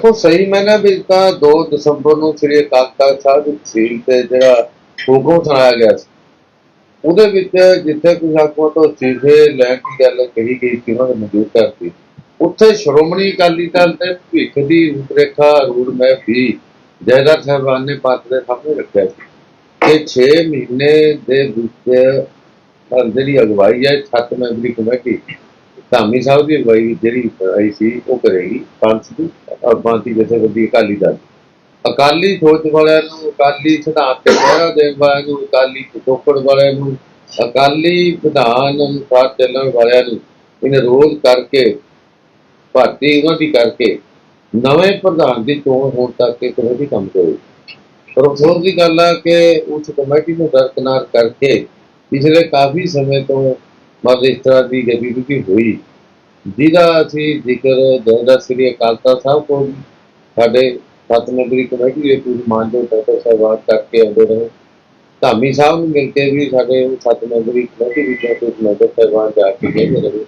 ਦੇਖੋ, ਸਹੀ ਮੈਨੇ ਵੀ ਤਾਂ 2 ਦਸੰਬਰ ਨੂੰ ਸ੍ਰੀ ਅਕਾਲ ਤਖਤ ਸਾਹਿਬ ਦੀ ਤਹਿਸੀਲ ਤੇ ਜਿਹੜਾ ਹੁਕਮ ਸੁਣਾਇਆ ਗਿਆ ਸੀ। ਉਹਦੇ ਵਿੱਚ ਜਿੱਥੇ ਕੋਈ ਹਾਕਮਾਂ ਤੋਂ ਅਸਤੀਫੇ ਲੈਣ ਦੀ ਗੱਲ ਕਹੀ ਗਈ ਸੀ, ਉਹਨਾਂ ਨੇ ਮਨਜ਼ੂਰ ਕਰਤੀ ਉੱਥੇ ਸ਼੍ਰੋਮਣੀ ਅਕਾਲੀ ਦਲ ਦੇ ਭਵਿੱਖ ਦੀ ਰੂਪਰੇਖਾ ਰੂਡ ਮੈਪ ਵੀ ਜੈਦਾਰ ਸਾਹਿਬਾਨ ਨੇ ਪਾਤ ਦੇ ਸਾਹਮਣੇ ਰੱਖਿਆ ਸੀ। ਕਿ 6 ਮਹੀਨੇ ਦੇ ਵਿੱਚ ਜਿਹੜੀ ਅਗਵਾਈ ਹੈ ਸੱਤ ਮੈਂਬਰੀ ਕਮੇਟੀ ਧਾਮੀ ਸਾਹਿਬ ਦੀ ਅਗਵਾਈ ਜਿਹੜੀ ਆਈ ਸੀ, ਉਹ ਕਰੇਗੀ, ਪੰਥ ਦੀ ਔਰ ਬਾਕੀ ਜਥੇਬੰਦੀ ਅਕਾਲੀ ਦਲ। ਅਕਾਲੀ ਸੋਚ ਵਾਲਿਆਂ ਨੂੰ ਅਕਾਲੀ ਸਿਧਾਂਤ ਤੇ ਪਹਿਰਾ ਦੇਣ ਵਾਲਿਆਂ ਨੂੰ ਅਕਾਲੀ ਪਿਛੋਕੜ ਵਾਲਿਆਂ ਨੂੰ, ਅਕਾਲੀ ਵਿਧਾਨ ਅਨੁਸਾਰ ਚੱਲਣ ਵਾਲਿਆਂ ਨੂੰ ਇਹਨੇ ਰੋਜ਼ ਕਰਕੇ, ਭਾਰਤੀ ਉਹਨਾਂ ਦੀ ਕਰਕੇ ਨਵੇਂ ਪ੍ਰਧਾਨ ਦੀ ਚੋਣ ਹੋਣ ਤੱਕ ਇਹ ਕਮੇਟੀ ਕੰਮ ਕਰੇ ਪਰ ਅਫਸੋਸ ਦੀ ਗੱਲ ਆ ਕਿ ਉਸ ਕਮੇਟੀ ਨੂੰ ਦਰਕਨਾਰ ਕਰਕੇ ਪਿਛਲੇ ਕਾਫੀ ਸਮੇਂ ਤੋਂ ਮਤਲਬ ਇਸ ਤਰ੍ਹਾਂ ਦੀ ਗਤੀਵਿਧੀ ਹੋਈ। ਜਿਹਦਾ ਅਸੀਂ ਜ਼ਿਕਰ ਦਰਦਾ ਸ੍ਰੀ ਅਕਾਲ ਤਖਤ ਸਾਹਿਬ ਕੋਲ ਸਾਡੇ ਸੱਤ ਕਮੇਟੀ ਦੇ ਪੂਰੀ ਮਾਨਜੋ ਡਾਕਟਰ ਸਾਹਿਬਾਨ ਕਰਕੇ ਆਉਂਦੇ ਰਹੇ। ਧਾਮੀ ਸਾਹਿਬ ਨੂੰ ਮਿਲ ਕੇ ਵੀ ਸਾਡੇ ਉਹ ਕਮੇਟੀ ਵਿੱਚ ਕੁਝ ਮੈਂਬਰ ਸਾਹਿਬਾਨ ਜਾ ਕੇ ਗਏ ਰਹੇ।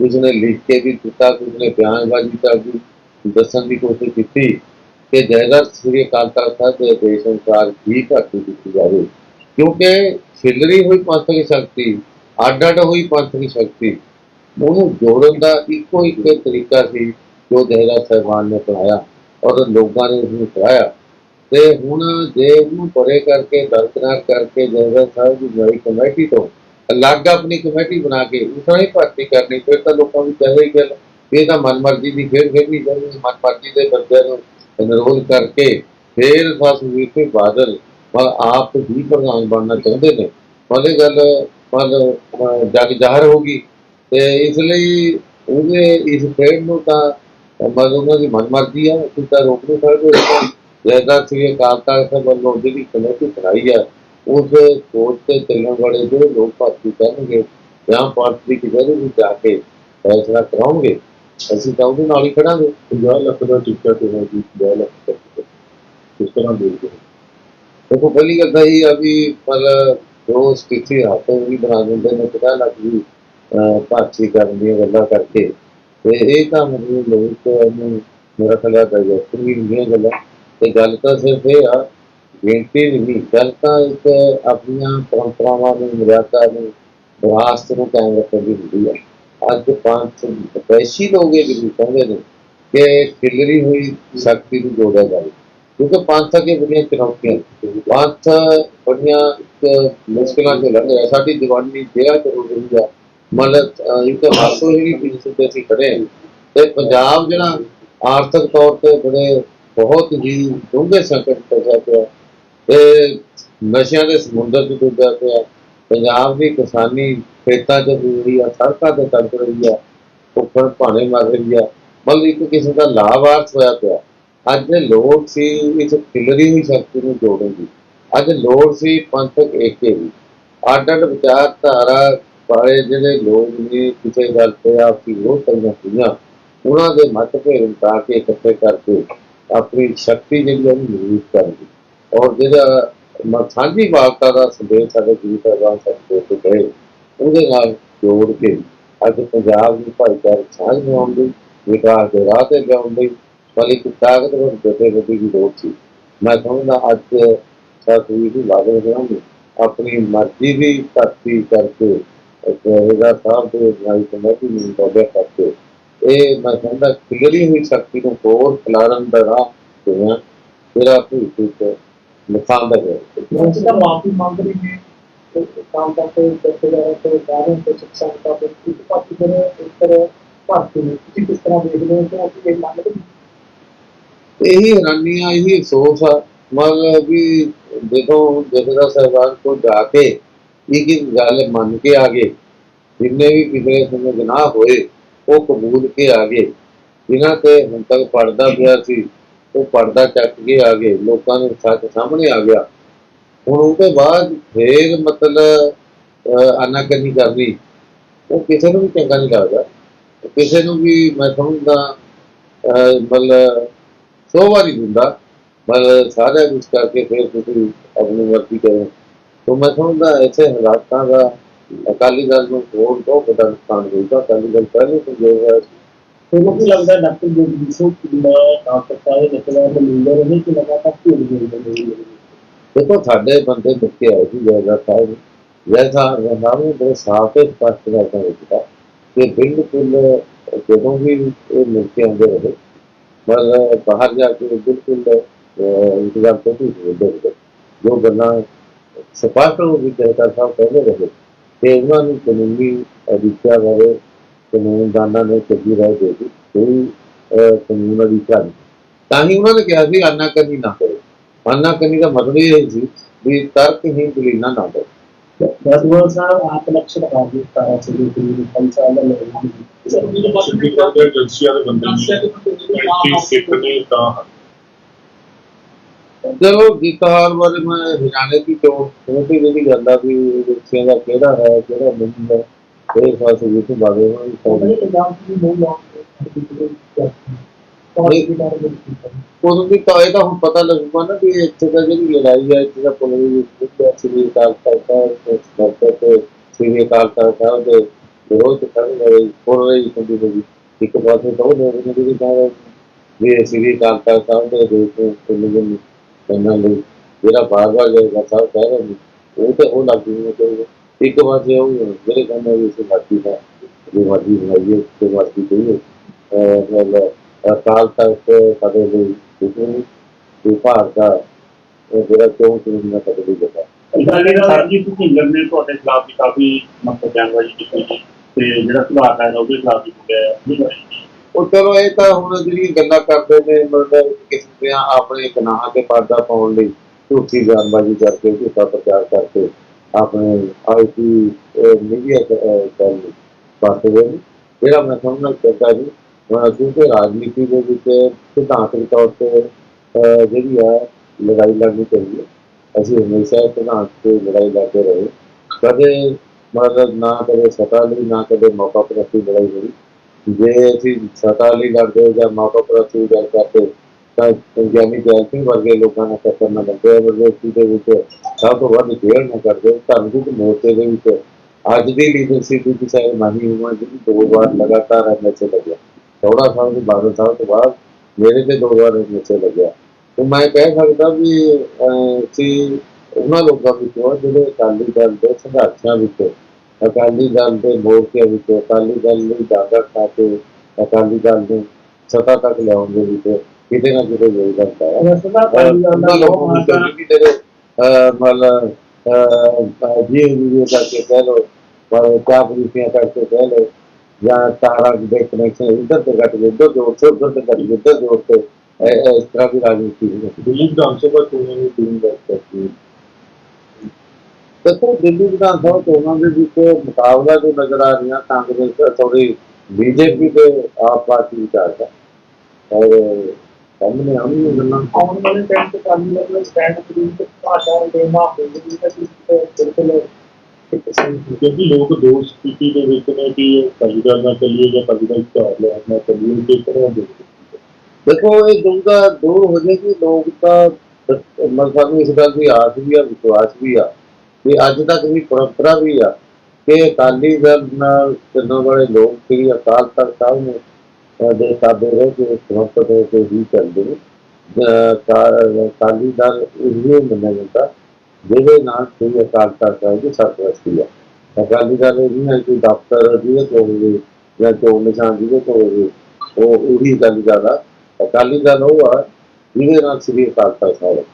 ਕੁਝ ਨੇ ਲਿਖ ਕੇ ਵੀ ਦਿੱਤਾ ਕੁਝ ਨੇ ਬਿਆਨਬਾਜ਼ੀ ਕਰਦੀ ਦੱਸਣ ਦੀ ਕੋਸ਼ਿਸ਼ ਕੀਤੀ ਕਿ ਜਾਇਦਾਦ ਸ੍ਰੀ ਅਕਾਲ ਤਖਤ ਸਾਹਿਬ ਦੇ ਆਦੇਸ਼ ਅਨੁਸਾਰ ਹੀ ਭਰਤੀ ਕੀਤੀ ਜਾਵੇ। ਕਿਉਂਕਿ ਖਿਲਰੀ ਹੋਈ ਪੰਥਕ ਸ਼ਕਤੀ ਅੱਡ ਅੱਡ ਹੋਈ ਪੰਥ ਦੀ ਸ਼ਕਤੀ। ਉਹਨੂੰ ਜੋੜਨ ਦਾ ਇੱਕੋ ਇੱਕ ਤਰੀਕਾ ਸੀ ਜੋ ਜਾਇਦਾਦ ਸਾਹਿਬਾਨ ਨੇ ਅਪਣਾਇਆ ਔਰ ਲੋਕਾਂ ਨੇ ਉਸਨੂੰ ਕਰਾਇਆ ਤੇ ਹੁਣ ਜੇ ਉਹਨੂੰ ਪਰੇ ਕਰਕੇ ਦਰਕਨਾਰ ਕਰਕੇ ਜਾਇਦਾਦ ਸਾਹਿਬ ਦੀ ਨਵੀਂ ਕਮੇਟੀ ਤੋਂ ਅਲੱਗ ਆਪਣੀ ਕਮੇਟੀ ਬਣਾ ਕੇ ਉਸਾਂ ਹੀ ਭਰਤੀ ਕਰਨੀ, ਫਿਰ ਤਾਂ ਲੋਕਾਂ ਵਿੱਚ ਇਹੋ ਹੀ ਗੱਲ ਇਹ ਤਾਂ ਮਨਮਰਜ਼ੀ ਦੀ ਖੇਡ ਖੇਡਣੀ ਚਾਹੀਦੀ ਮਨਮਰਜ਼ੀ ਦੇ ਬੰਦਿਆਂ ਨੂੰ ਅਨਰੋਲ ਕਰਕੇ ਫਿਰ ਸੁਖਬੀਰ ਸਿੰਘ ਬਾਦਲ ਪਰ ਆਪ ਹੀ ਪ੍ਰਧਾਨ ਬਣਨਾ ਚਾਹੁੰਦੇ ਨੇ। ਉਹਦੇ ਗੱਲ ਪਰ ਜਗ ਜ਼ਾਹਰ ਹੋ ਗਈ ਤੇ ਇਸ ਲਈ ਉਹਦੇ ਇਸ ਖੇਡ ਨੂੰ ਤਾਂ ਉਹਨਾਂ ਦੀ ਮਨਮਰਜ਼ੀ ਆ ਅਸੀਂ ਤਾਂ ਰੋਕ ਨਹੀਂ ਸਕਦੇ। ਜੈਦਾ ਸ੍ਰੀ ਅਕਾਲ ਤਖਤ ਸਾਹਿਬ ਵੱਲੋਂ ਜਿਹੜੀ ਕਮੇਟੀ ਬਣਾਈ ਆ ਉਸ ਸੋਚ ਤੇ ਚੱਲਣ ਵਾਲੇ ਜਿਹੜੇ ਲੋਕ ਭਰਤੀ ਕਰਨਗੇ ਜਾਂ ਪੰਥ ਦੀ ਕਿਸੇ ਵੀ ਜਾ ਕੇ ਫੈਸਲਾ ਕਰਾਉਣਗੇ ਅਸੀਂ ਤਾਂ ਉਹਦੇ ਨਾਲ ਹੀ ਖੜਾਂਗੇ। 50 ਲੱਖ ਦਾ ਟਿਕਟ ਤੇ ਹੈ ਜੀ 50 ਲੱਖ ਤੱਕ ਕਿਸ ਤਰ੍ਹਾਂ ਦੇਖਦੇ ਹੋ? ਦੇਖੋ ਪਹਿਲੀ ਗੱਲ ਤਾਂ ਇਹ ਆ ਵੀ ਪਰ ਜੋ ਸਥਿਤੀ ਹੱਥੋਂ ਵੀ ਬਣਾ ਦਿੰਦੇ ਨੇ, ਪਤਾ ਲੱਗ ਵੀ ਭਾਰਤੀ ਕਰਨ ਦੀਆਂ ਗੱਲਾਂ ਕਰਕੇ। ਤੇ ਇਹ ਤਾਂ ਮੈਨੂੰ ਲੋਕ ਨੂੰ ਮੇਰਾ ਖਿਆਲ ਹੈ ਕਿ ਦੀਆਂ ਗੱਲਾਂ। ਤੇ ਗੱਲ ਤਾਂ ਸਿਰਫ ਇਹ ਆ, ਗਿਣਤੀ ਨਹੀਂ, ਗੱਲ ਤਾਂ ਇੱਕ ਆਪਣੀਆਂ ਪਰੰਪਰਾਵਾਂ ਨੂੰ ਮਰਿਆਦਾ ਨੂੰ, ਵਿਰਾਸਤ ਨੂੰ ਕਾਇਮ ਰੱਖਣ ਦੀ ਹੁੰਦੀ ਹੈ ਅੱਜ ਪੰਜ ਪੈਸੀ ਲੋਕ ਇਹ ਵੀ ਕਹਿੰਦੇ ਨੇ ਕਿ ਖਿਲਰੀ ਹੋਈ ਸ਼ਕਤੀ ਨੂੰ ਜੋੜਿਆ ਜਾਵੇ। ਕਿਉਂਕਿ ਪੰਥ ਅੱਗੇ ਬੜੀਆਂ ਚੁਣੌਤੀਆਂ ਪੰਥ ਬੜੀਆਂ ਮੁਸ਼ਕਿਲਾਂ ਚ ਲੰਘ ਰਿਹਾ ਸਾਡੀ ਦੀਵਾਨੀ ਜਿਹੜਾ ਕਰੋ ਰਹੀ ਆ। ਮਤਲਬ, ਅਹ, ਇੱਕ ਹਾਸੋ ਹੀ ਪਿੱਛੇ ਤੇ ਅਸੀਂ ਖੜੇ ਤੇ ਪੰਜਾਬ ਜਿਹੜਾ ਆਰਥਿਕ ਤੌਰ ਤੇ ਬੜੇ ਬਹੁਤ ਹੀ ਡੂੰਘੇ ਸੰਕਟ ਫਸਿਆ ਪਿਆ। ਤੇ ਨਸ਼ਿਆਂ ਦੇ ਸਮੁੰਦਰ 'ਚ ਡੁੱਬਿਆ ਪਿਆ। ਪੰਜਾਬ ਦੀ ਕਿਸਾਨੀ ਖੇਤਾਂ 'ਚ ਡੁੱਬ ਰਹੀ ਆ, ਸੜਕਾਂ ਤੇ ਤੜਪ ਰਹੀ ਆ। ਉੱਪਰ ਭਾਣੇ ਮਾਰ ਰਹੀ ਆ। ਮਤਲਬ ਇੱਕ ਕਿਸਮ ਦਾ ਲਾਭਾਰਥ ਹੋਇਆ ਪਿਆ। ਅੱਜ ਲੋਕ ਸੀ, ਇਸ ਖਿਲਰੀ ਹੋਈ ਸ਼ਕਤੀ ਨੂੰ ਜੋੜਨ ਦੀ। ਅੱਜ ਲੋੜ ਸੀ ਪੰਥਕ ਏਕੇ ਦੀ। ਅੱਡ ਅੱਡ ਵਿਚਾਰਧਾਰਾ ਵਾਲੇ ਜਿਹੜੇ ਲੋਕ ਨੇ, ਕਿਸੇ ਗੱਲ ਤੇ ਆਪਸੀ ਵਿਰੋਧ ਕਰੀਆਂ ਸੀਗੀਆਂ, ਉਹਨਾਂ ਦੇ ਮਤਭੇਦ ਮਿਟਾ ਕੇ ਇਕੱਠੇ ਕਰਕੇ ਆਪਣੀ ਸ਼ਕਤੀ ਜਿਹੜੀ ਉਹਨੂੰ ਮਜ਼ਬੂਤ ਕਰਨੀ ਔਰ ਜਿਹੜਾ ਸਾਂਝੀ ਵਾਰਤਾ ਦਾ ਸੰਦੇਸ਼ ਸਾਡੇ ਗੁਰੂ ਸਾਹਿਬਾਨ ਸਾਡੇ ਤੋਂ ਗਏ, ਉਹਦੇ ਨਾਲ ਜੋੜ ਕੇ ਅੱਜ ਪੰਜਾਬ ਦੀ ਭਾਈਚਾਰਕ ਸਾਂਝ ਬਣਾਉਣ ਦੀ ਵਿਕਾਸ ਦੇ ਰਾਹ ਤੇ ਲਿਆਉਣ ਲਈ ਵਾਲੀ ਇੱਕ ਤਾਕਤਵਰ ਜਥੇਬੰਦੀ ਦੀ ਲੋੜ ਸੀ। ਮੈਂ ਸਮਝਦਾ ਅੱਜ ਸਾਥੀ ਵੀ ਲਾਗੂ ਹੋਣਗੇ ਆਪਣੀ ਮਰਜ਼ੀ ਦੀ ਭਰਤੀ ਕਰਕੇ ਇਹਦਾ ਸਾਹਿਬ ਦੇ ਬਣਾਈ ਕਮੇਟੀ ਨੂੰ ਬੋਲਿਆ ਕਰਕੇ ਇਹ ਮੈਂ ਸਮਝਦਾ ਖਿਲਰੀ ਹੋਈ ਸ਼ਕਤੀ ਨੂੰ ਹੋਰ ਖਿਲਾਰਨ ਦਾ ਰਾਹ ਦੇਣਾ ਜਿਹੜਾ ਭੂਤ ਇੱਕ ਨਿਸ਼ਾਨ ਦਾ ਹੈ ਤਾਂ ਮਾਫੀ ਮੰਗ ਰਹੀ ਤੇ ਕੰਮ ਕਰਦੇ ਕਰਦੇ ਜਾ ਰਹੇ ਤੇ ਬਾਹਰੋਂ ਤੇ ਸਿੱਖਿਆ ਦਾ ਤੇ ਇੱਕ ਪਾਸੇ ਫਿਰ ਉੱਤਰ ਭਾਰਤੀ ਨੇ। ਤੁਸੀਂ ਕਿਸ ਤਰ੍ਹਾਂ ਦੇਖਦੇ ਹੋ ਕਿ ਇਹ ਮੰਨਦੇ ਹੋ? ਇਹੀ ਹੈਰਾਨੀਆਂ ਇਹੀ ਅਫਸੋਸ ਆ। ਮਤਲਬ ਵੀ ਜਦੋਂ ਜਥੇਦਾਰ ਸਾਹਿਬਾਨ ਕੋਲ ਜਾ ਕੇ ਇੱਕ ਇੱਕ ਗੱਲ ਮੰਨ ਕੇ ਆ ਗਏ। ਜਿੰਨੇ ਵੀ ਪਿਛਲੇ ਸਮੇਂ ਗੁਨਾਹ ਹੋਏ, ਉਹ ਕਬੂਲ ਕੇ ਆ ਗਏ। ਜਿਨ੍ਹਾਂ ਤੇ ਹੁਣ ਤੱਕ ਪਰਦਾ ਪਿਆ ਸੀ, ਉਹ ਪਰਦਾ ਚੱਕ ਕੇ ਆ ਗਏ। ਲੋਕਾਂ ਨੂੰ ਸੱਚ ਸਾਹਮਣੇ ਆ ਗਿਆ। ਹੁਣ ਉਹਦੇ ਬਾਅਦ ਫੇਰ ਮਤਲਬ ਅਨਾਕਰਨੀ ਕਰਨੀ। ਉਹ ਕਿਸੇ ਨੂੰ ਵੀ ਚੰਗਾ ਨਹੀਂ ਲੱਗਦਾ। ਕਿਸੇ ਨੂੰ ਵੀ ਮੈਂ ਸਮਝਦਾ ਮਤਲਬ, ਸੋਭਾ ਨਹੀਂ ਦਿੰਦਾ। ਪਰ ਸਾਰਿਆਂ ਕੁਝ ਕਰਕੇ ਫਿਰ ਤੁਸੀਂ ਆਪਣੀ ਮਰਜ਼ੀ ਕਰੋ। ਤੋਂ ਮੈਂ ਸਮਝਦਾ ਐਸੇ ਹਾਲਾਤਾਂ ਦਾ ਅਕਾਲੀ ਦਲ ਨੂੰ ਹੋਰ ਬਹੁਤ ਵੱਡਾ ਨੁਕਸਾਨ ਹੋਊਗਾ। ਅਕਾਲੀ ਦਲ ਪਹਿਲੇ ਤੋਂ ਜੋ ਸੀ। ਤੁਹਾਨੂੰ ਕੀ ਲੱਗਦਾ ਡਾਕਟਰ ਜਗਦੀਪ ਸਿੰਘ ਮੈਂ ਡਾਕਟਰ ਸਾਹਿਬ ਨਿਕਲਿਆ ਮੈਂ ਲੀਡਰ ਨਹੀਂ ਕਿ ਲਗਾਤਾਰ ਗਈ ਹੈ ਦੇਖੋ ਸਾਡੇ ਬੰਦੇ ਮੁੱਕੇ ਆਏ ਸੀ ਜੈਦਾ ਸਾਹਿਬ ਜੈਸਾ ਨਾਮ ਬੜੇ ਸਾਫ਼ ਤੇ ਸਪਸ਼ਟ ਕਰਦਾ ਹੁੰਦਾ ਕਿ ਬਿਲਕੁਲ ਜਦੋਂ ਵੀ ਇਹ ਮਿਲਕੇ ਆਉਂਦੇ ਰਹੇ ਪਰ ਬਾਹਰ ਜਾ ਕੇ ਬਿਲਕੁਲ ਇੰਤਜ਼ਾਮ ਵੀ ਹੁੰਦੇ ਰਹੇ ਜੋ ਗੱਲਾਂ ਸਪਸ਼ਟ ਹੋ ਗਈ ਜੈਦਾ ਸਾਹਿਬ ਕਹਿੰਦੇ ਰਹੇ ਤੇ ਉਹਨਾਂ ਨੂੰ ਕਾਨੂੰਨੀ ਅਧਿਕਾਰ ਬਾਰੇ ਕਾਨੂੰਨਦਾਨਾਂ ਨੇ ਚੰਗੀ ਰਾਏ ਦੇ ਦਿੱਤੀ ਕੋਈ ਕਾਨੂੰਨ ਅਧਿਕਾਰ। ਤਾਂ ਹੀ ਉਹਨਾਂ ਨੇ ਕਿਹਾ ਸੀ ਆਨਾਕਾਨੀ ਨਾ ਕਰੋ। ਆਨਾਕਾਨੀ ਦਾ ਮਤਲਬ ਇਹ ਸੀ ਵੀ ਤਰਕਹੀਨ ਦਲੀਲਾਂ ਨਾ ਕਰੋ। ਜਸਵਾਲ ਸਾਹਿਬ ਆਪ ਲਕਸ਼ਣ ਕਰ ਦਿੱਤਾ ਹੈ ਕਿ ਕੋਈ ਪੰਚਾਇਤ ਦਾ ਲੋਕ ਸਿੱਧੀ ਕਰਦੇ ਏਜੰਸੀਆਂ ਦੇ ਬੰਦੇ ਨਹੀਂ। ਐਂਟੀ ਸਿੱਖ ਨੇ ਤਾਂ ਚਲੋ ਜਿਤਾਰ ਬਾਰੇ ਮੈਂ ਹਰਿਆਣੇ ਦੀ ਤੋਂ ਉਹਦੀ ਜਿਹੜੀ ਗੱਲ ਆ ਵੀ ਬੱਚਿਆਂ ਦਾ ਕਿਹੜਾ ਹੈ ਕਿਹੜਾ ਨਹੀਂ ਹੈ ਇਹ ਫਾਸ ਵੀ ਤੋਂ ਬਾਰੇ ਬਾਰੇ ਵਿੱਚ ਕੀਤਾ ਉਦੋਂ ਵੀ ਤਾਂ ਇਹ ਤਾਂ ਹੁਣ ਪਤਾ ਲੱਗੂਗਾ ਨਾ ਵੀ ਇੱਥੇ ਦਾ ਜਿਹੜੀ ਲੜਾਈ ਹੈ ਇੱਥੇ ਦਾ ਪੁਲਿਸ ਵਿੱਚ ਸ੍ਰੀ ਅਕਾਲ ਤਖਤ ਹੈ ਸਰਕਾਰ ਤੇ ਸ੍ਰੀ ਅਕਾਲ ਤਖਤ ਹੈ ਦੇ ਵਿਰੋਧ ਕਰ ਰਹੀ ਹੋ ਰਹੀ ਹੁੰਦੀ ਹੋਈ ਇੱਕ ਪਾਸੇ ਤਾਂ ਉਹ ਲੋਕ ਨੇ ਜਿਹੜੀ ਰਹੇ ਵੀ ਸ੍ਰੀ ਅਕਾਲ ਤਖਤ ਸਾਹਿਬ ਦੇ ਨੂੰ ਇਹਨਾਂ ਲਈ ਜਿਹੜਾ ਬਾਰ-ਬਾਰ ਜਿਹੜਾ ਸਾਹਿਬ ਕਹਿ ਰਹੇ ਨੇ, ਉਹ ਤੇ ਉਹ ਲੱਗੂ ਨਹੀਂ ਚਾਹੀਦਾ ਇੱਕ ਪਾਸੇ ਉਹ ਜਿਹੜੇ ਕਹਿੰਦੇ ਵੀ ਇਸ ਬਾਕੀ ਦਾ, ਜੋ ਮਰਜ਼ੀ ਬਣਾਈਏ ਤੇ ਬਾਕੀ ਕੋਈ ਅਹ ਅਕਾਲ ਤਖਤ ਸਾਡੇ ਲਈ ਕਿਉਂਕਿ ਵਿਭਾਗ ਦਾ ਜਿਹੜਾ ਕਿਉਂ ਚੁਣਨਾ ਨਾ ਕਦੇ ਜਗਾ ਇਦਾਂ ਦਾ ਸਰਜੀਤ ਭੁੰਗਰ ਨੇ ਤੁਹਾਡੇ ਖਿਲਾਫ ਵੀ ਕਾਫੀ ਮਤਲਬ ਬਿਆਨਬਾਜ਼ੀ ਕੀਤੀ ਤੇ ਜਿਹੜਾ ਸੁਭਾਅ ਹੈ ਉਹਦੇ ਖਿਲਾਫ ਵੀ ਬੋਲਿਆ ਉਹ ਚਲੋ ਇਹ ਤਾਂ ਹੁਣ ਜਿਹੜੀਆਂ ਗੱਲਾਂ ਕਰਦੇ ਨੇ, ਮਤਲਬ ਕਿਸੇ ਦੇ ਆਪਣੇ ਗੁਨਾਹਾਂ ਤੇ ਪਰਦਾ ਪਾਉਣ ਲਈ ਝੂਠੀ ਜਾਨਬਾਜ਼ੀ ਕਰਕੇ, ਝੂਠਾ ਪ੍ਰਚਾਰ ਕਰਕੇ ਆਪਣੇ ਆਈਟੀ ਮੀਡੀਆ ਗੱਲ ਵਰਤਦੇ ਨੇ। ਜਿਹੜਾ ਮੈਂ ਸਮਝਣਾ ਚਾਹਤਾ ਜੀ ਕਿਉਂਕਿ ਰਾਜਨੀਤੀ ਦੇ ਵਿੱਚ ਸਿਧਾਂਤਕ ਤੌਰ ਤੇ, ਅਹ, ਜਿਹੜੀ ਆ ਲੜਾਈ ਲੜਨੀ ਚਾਹੀਏ ਅਸੀਂ ਹਮੇਸ਼ਾ ਸਿਧਾਂਤ ਤੇ ਲੜਾਈ ਲੜਦੇ ਰਹੇ। ਕਦੇ ਮਤਲਬ ਨਾ ਕਦੇ ਸਤਾ ਲਈ, ਨਾ ਕਦੇ ਮੌਕਾ ਪ੍ਰਸਤੀ ਲੜਾਈ ਹੋਈ। ਜੇ ਅਸੀਂ ਸਤਾ ਲਈ ਲੜਦੇ ਜਾਂ ਮੌਕਾ ਪ੍ਰਸਤੀ ਗੱਲ ਕਰਦੇ ਤਾਂ ਗਿਆਨੀ ਜੈਲ ਸਿੰਘ ਵਰਗੇ ਲੋਕਾਂ ਨਾਲ ਟੱਕਰ ਨਾ ਲੱਗੇ ਯੂਨੀਵਰਸਿਟੀ ਦੇ ਵਿੱਚ ਸਭ ਤੋਂ ਵੱਧ ਖੇਡ ਨਾ ਕਰਦੇ ਧਾਰਮਿਕ ਮੋਰਚੇ ਦੇ ਵਿੱਚ। ਅੱਜ ਦੀ ਲੀਡਰਸ਼ਿਪ ਦੀ ਚਾਹੇ ਮਾਨੀ ਉਮਰ ਜਿਹੜੀ ਦੋ ਵਾਰ ਲਗਾਤਾਰ ਐਮਐਚਏ ਲੱਗਿਆ। ਚੌੜਾ ਸਾਹਿਬ ਦੇ ਬਾਦਲ ਸਾਹਿਬ ਤੋਂ ਬਾਅਦ ਮੇਰੇ ਤੇ ਦੋ ਵਾਰ ਐਮਐਚਏ ਲੱਗਿਆ। ਤੇ ਮੈਂ ਕਹਿ ਸਕਦਾ ਵੀ ਅਹ, ਸੀ ਉਹਨਾਂ ਲੋਕਾਂ ਵਿੱਚੋਂ ਜਿਹੜੇ ਅਕਾਲੀ ਦਲ ਦੇ ਸੰਘਰਸ਼ਾਂ ਵਿੱਚ ਅਕਾਲੀ ਦਲ ਦੇ ਮੋਰਚੇ ਵਿੱਚ ਅਕਾਲੀ ਦਲ ਲਈ ਜਾਗਾ ਖਾ ਕੇ ਅਕਾਲੀ ਦਲ ਨੂੰ ਸਤਾ ਤੱਕ ਲਿਆਉਣ ਦੇ ਵਿੱਚ ਕਿਤੇ ਨਾ ਕਿਤੇ ਯੋਗਦਾਨ ਪਾਇਆ ਵੈਸੇ ਤਾਂ ਅਕਾਲੀ ਦਲ ਦਾ ਉਹਨਾਂ ਲੋਕਾਂ ਨੂੰ ਚਾਹੀਦਾ ਕਿ ਜਿਹੜੇ ਅਹ, ਮਤਲਬ ਅਹ, ਜੀ ਜੀ ਕਰਕੇ ਕਹਿ ਲੋ ਪਰ ਚਾਹ ਪੁਲਿਸਿਆਂ ਕਰਕੇ ਕਹਿ ਲੋ ਜਾਂ ਤਾਰਾਂ ਦੇ ਕਨੈਕਸ਼ਨ ਇੱਧਰ ਤੇ ਕੱਟ ਗਏ ਇੱਧਰ ਜੋੜ ਤੇ ਉੱਧਰ ਤੇ ਕੱਟ ਗਏ ਇੱਧਰ ਜੋੜ ਤੇ ਇਹ- ਇਸ ਤਰ੍ਹਾਂ ਦੀ ਰਾਜਨੀਤੀ ਨਹੀਂ ਹੈ ਦਿੱਲੀ ਵਿਧਾਨ ਸਭਾ ਚੋਣਾਂ ਨੂੰ ਦਿਨ ਦਾ ਕਰਦੀ ਦੇਖੋ ਦਿੱਲੀ ਵਿਧਾਨ ਸਭਾ ਚੋਣਾਂ ਦੇ ਵਿੱਚ ਮੁਕਾਬਲਾ ਜੋ ਨਜ਼ਰ ਆ ਰਹੀਆਂ ਕਾਂਗਰਸ ਥੋੜੀ ਬੀਜੇਪੀ ਤੇ ਆਪ ਪਾਰਟੀ ਵਿਚਾਰ ਦਾ। ਔਰ ਸਾਹਮਣੇ ਆਉਣੀਆਂ ਗੱਲਾਂ। ਆਉਣ ਵਾਲੇ ਟਾਈਮ ਤੇ ਕਾਲੀ ਲੱਗਦਾ ਸਟੈਂਡ ਕਰੀ ਤੇ ਭਾਸ਼ਾ ਦੇਣਾ ਹੋਵੇਗੀ ਤਾਂ ਕਿ ਬਿਲਕੁਲ ਇੱਕ ਸਹੀ ਕਿਉਂਕਿ ਲੋਕ ਦੋ ਸਥਿਤੀ ਦੇ ਵਿੱਚ ਨੇ ਕਿ ਅਕਾਲੀ ਦਲ ਨਾਲ ਚੱਲੀਏ ਜਾਂ ਅਕਾਲੀ ਦਲ ਝਾੜ ਲਿਆ ਨਾ ਚੱਲੀਏ ਕਿਸ ਤਰ੍ਹਾਂ ਦੇ ਦੇਖੋ ਇਹ ਦੁੰਗਾ ਦੂਰ ਹੋ ਜਾਏਗੀ ਲੋਕ ਤਾਂ ਮਤਲਬ ਸਾਨੂੰ ਇਸ ਗੱਲ ਦੀ ਆਸ ਵੀ ਆ ਵਿਸ਼ਵਾਸ ਵੀ ਆ। ਕਿ ਅੱਜ ਤੱਕ ਵੀ ਪਰੰਪਰਾ ਵੀ ਆ ਕਿ ਅਕਾਲੀ ਦਲ ਨਾਲ ਚੱਲਣ ਵਾਲੇ ਲੋਕ ਸ੍ਰੀ ਅਕਾਲ ਤਖਤ ਸਾਹਿਬ ਨੇ ਦੇ ਸਾਦੇ ਰਹੇ ਕਿ ਸਮਰਪਿਤ ਹੋ ਕੇ ਹੀ ਚੱਲਦੇ ਨੇ। ਅਕਾਲੀ ਦਲ ਇਹ ਮੰਨਿਆ ਜਾਂਦਾ, ਜਿਹਦੇ ਨਾਲ ਸ੍ਰੀ ਅਕਾਲ ਤਖਤ ਸਾਹਿਬ ਦੀ ਸਰਪ੍ਰਸਤੀ ਆ। ਅਕਾਲੀ ਦਲ ਇਹ ਨਹੀਂ ਹੈ ਕਿ ਦਫ਼ਤਰ ਜਿਹਦੇ ਕੋਲ ਹੋਵੇ ਜਾਂ ਚੋਣ ਨਿਸ਼ਾਨ ਜਿਹਦੇ ਤੋਂ ਹੋਵੇ, ਉਹ ਉਹੀ ਅਕਾਲੀ ਦਲ ਆ ਅਕਾਲੀ ਦਲ ਉਹ ਆ ਜਿਹਦੇ ਨਾਲ ਸ੍ਰੀ ਅਕਾਲ ਤਖਤ ਸਾਹਿਬ ਹੈ